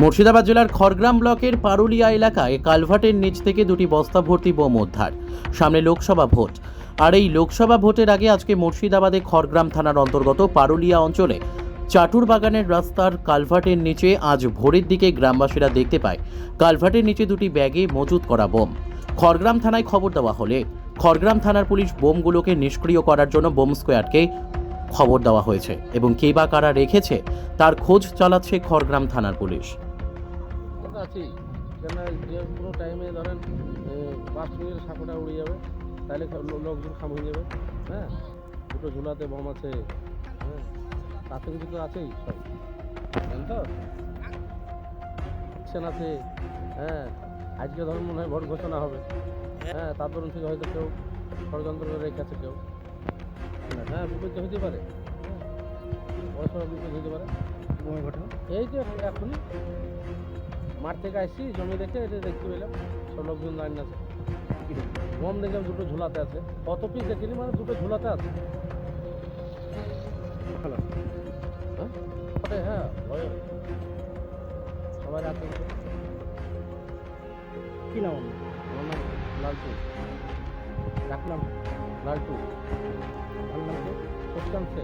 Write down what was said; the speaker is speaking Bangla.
মুর্শিদাবাদ জেলার খড়গ্রাম ব্লকের পারুলিয়া এলাকায় কালভার্টের নিচ থেকে দুটি বস্তা ভর্তি বোম উদ্ধার। সামনে লোকসভা ভোট। আর এই লোকসভা ভোটের আগে আজকে মুর্শিদাবাদে খড়গ্রাম থানার অন্তর্গত পারুলিয়া অঞ্চলে চাটুর বাগানের রাস্তার কালভার্টের নিচে আজ ভোরের দিকে গ্রামবাসীরা দেখতে পায়, কালভার্টের নিচে দুটি ব্যাগে মজুত করা বোম। খড়গ্রাম থানায় খবর দেওয়া হলে খড়গ্রাম থানার পুলিশ বোমগুলোকে নিষ্ক্রিয় করার জন্য বোম স্কোয়াডকে খবর দেওয়া হয়েছে এবং কে বা কারা রেখেছে তার খোঁজ চালাচ্ছে খড়গ্রাম থানার পুলিশ। আছেই কেন যে কোনো টাইমে ধরেন পাঁচ মিনিটের সাঁকোটা উড়ে যাবে তাহলে লোকজন খাম হয়ে যাবে হ্যাঁ? দুটো ঝুলাতে বম আছে হ্যাঁ? তাতে কিছু তো আছেই সব। জানেন তো? অ্যাকশন আছে হ্যাঁ? আজকে ধরুন মনে হয় ভোট ঘোষণা হবে হ্যাঁ? তার দরুন থেকে হয়তো কেউ ষড়যন্ত্র করে রেখেছে কেউ। হ্যাঁ বিপদ হতে পারে। হ্যাঁ বড় সড়ো বিপদ হতে পারে এই যে এখনই। মাঠ থেকে আসছি জমি দেখে এটা দেখতে পেলাম সব লোকজন লাইন আছে। গম দেখলাম দুটো ঝুলাতে আছে। কত পিস দেখিনি মানে দুটো ঝুলাতে আছে। হ্যাঁ? হ্যাঁ। সবাই রাতে কি নাম আমার নাম লালটু। রাখলাম। লালটু। ভালো লাগছে? সুশান্ত